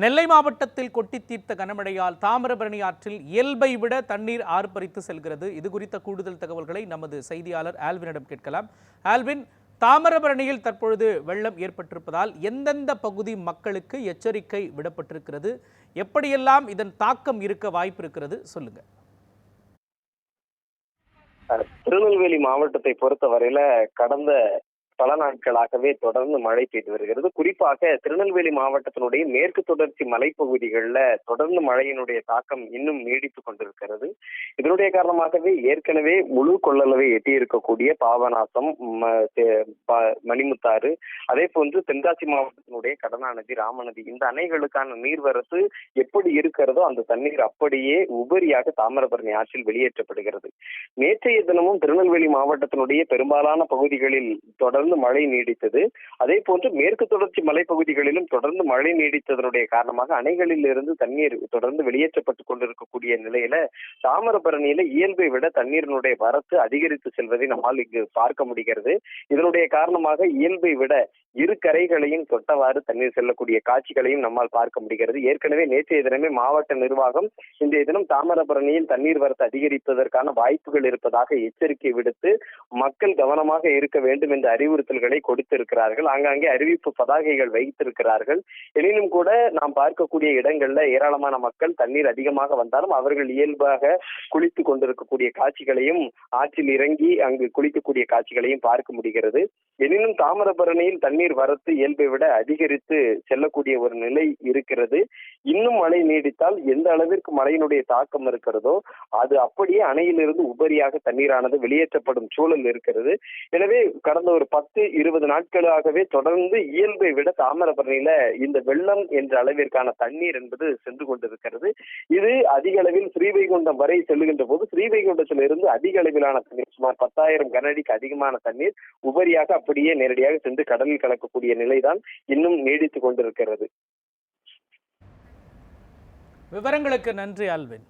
நெல்லை மாவட்டத்தில் கொட்டி தீர்த்த கனமழையால் தாமிரபரணி ஆற்றில் இயல்பை விட தண்ணீர் ஆர்ப்பரித்து செல்கிறது. இது குறித்த கூடுதல் தகவல்களை நமது செய்தியாளர் ஆல்வினிடம் கேட்கலாம். ஆல்வின் தாமிரபரணியில் தற்பொழுது வெள்ளம் ஏற்பட்டிருப்பதால் எந்தெந்த பகுதி மக்களுக்கு எச்சரிக்கை விடப்பட்டிருக்கிறது? எப்படியெல்லாம் இதன் தாக்கம் இருக்க வாய்ப்பு இருக்கிறது? சொல்லுங்க. திருநெல்வேலி மாவட்டத்தை பொறுத்தவரையில கடந்த பல நாட்களாகவே தொடர்ந்து மழை பெய்து வருகிறது. குறிப்பாக திருநெல்வேலி மாவட்டத்தினுடைய மேற்கு தொடர்ச்சி மலைப்பகுதிகளில் தொடர்ந்து மழையினுடைய தாக்கம் இன்னும் நீடித்துக் கொண்டிருக்கிறது. இதனுடைய காரணமாகவே ஏற்கனவே முழு கொள்ளளவை எட்டியிருக்கக்கூடிய பாபநாசம் மணிமுத்தாறு அதே போன்று தென்காசி மாவட்டத்தினுடைய கடனாநதி ராமநதி இந்த அணைகளுக்கான நீர்வரத்து எப்படி இருக்கிறதோ அந்த தண்ணீர் அப்படியே உபரியாக தாமிரபரணி ஆற்றில் வெளியேற்றப்படுகிறது. நேற்றைய தினமும் திருநெல்வேலி மாவட்டத்தினுடைய பெரும்பாலான பகுதிகளில் தொடர்ந்து மழை நீடித்தது. அதே போன்று மேற்கு தொடர்ச்சி மலைப்பகுதிகளிலும் தொடர்ந்து மழை நீடித்ததனுடைய காரணமாக அணைகளில் இருந்து தண்ணீர் தொடர்ந்து வெளியேற்றப்பட்டுக் கொண்டிருக்கக்கூடிய நிலையில தாமிரபரணியில இயல்பை விட தண்ணீரினுடைய வரத்து அதிகரித்து செல்வதை நம்மால் இங்கு பார்க்க முடிகிறது. இதனுடைய காரணமாக இயல்பை விட இரு கரைகளையும் தொட்டவாறு தண்ணீர் செல்லக்கூடிய காட்சிகளையும் நம்மால் பார்க்க முடிகிறது. ஏற்கனவே நேற்றைய தினமே மாவட்ட நிர்வாகம் இன்றைய தினம் தாமிரபரணியில் தண்ணீர் வரத்து அதிகரிப்பதற்கான வாய்ப்புகள் இருப்பதாக எச்சரிக்கை விடுத்து மக்கள் கவனமாக இருக்க வேண்டும் என்ற அறிவுறுத்தல்களை கொடுத்திருக்கிறார்கள். ஆங்காங்கே அறிவிப்பு பதாகைகள் வைத்திருக்கிறார்கள். எனினும் கூட நாம் பார்க்கக்கூடிய இடங்கள்ல ஏராளமான மக்கள் தண்ணீர் அதிகமாக வந்தாலும் அவர்கள் இயல்பாக குளித்துக் கொண்டிருக்கக்கூடிய காட்சிகளையும் ஆற்றில் இறங்கி அங்கு குளிக்கக்கூடிய காட்சிகளையும் பார்க்க முடிகிறது. எனினும் தாமிரபரணியில் தண்ணீர் வரத்து இயல்பை விட அதிகரித்து செல்லக்கூடிய ஒரு நிலை இருக்கிறது. இன்னும் மழை நீடித்தால் எந்த அளவிற்கு மழையினுடைய தாக்கம் இருக்கிறதோ அது அப்படியே அணையிலிருந்து உபரியாக தண்ணீரானது வெளியேற்றப்படும் சூழல் இருக்கிறது. எனவே கடந்த ஒரு பத்து இருபது நாட்களாகவே தொடர்ந்து இயல்பை விட தாமிரபரணியில இந்த வெள்ளம் என்ற அளவிற்கான தண்ணீர் என்பது சென்று கொண்டிருக்கிறது. இது அதிக அளவில் ஸ்ரீவைகுண்டம் வரை செல்லுகின்ற போது ஸ்ரீவைகுண்டத்தில் இருந்து அதிக அளவிலான தண்ணீர் சுமார் பத்தாயிரம் கனஅடிக்கு அதிகமான தண்ணீர் உபரியாக அப்படியே நேரடியாக சென்று கடலில் கலக்கக்கூடிய நிலைதான் இன்னும் நீடித்துக் கொண்டிருக்கிறது. விவரங்களுக்கு நன்றி ஆல்வின்.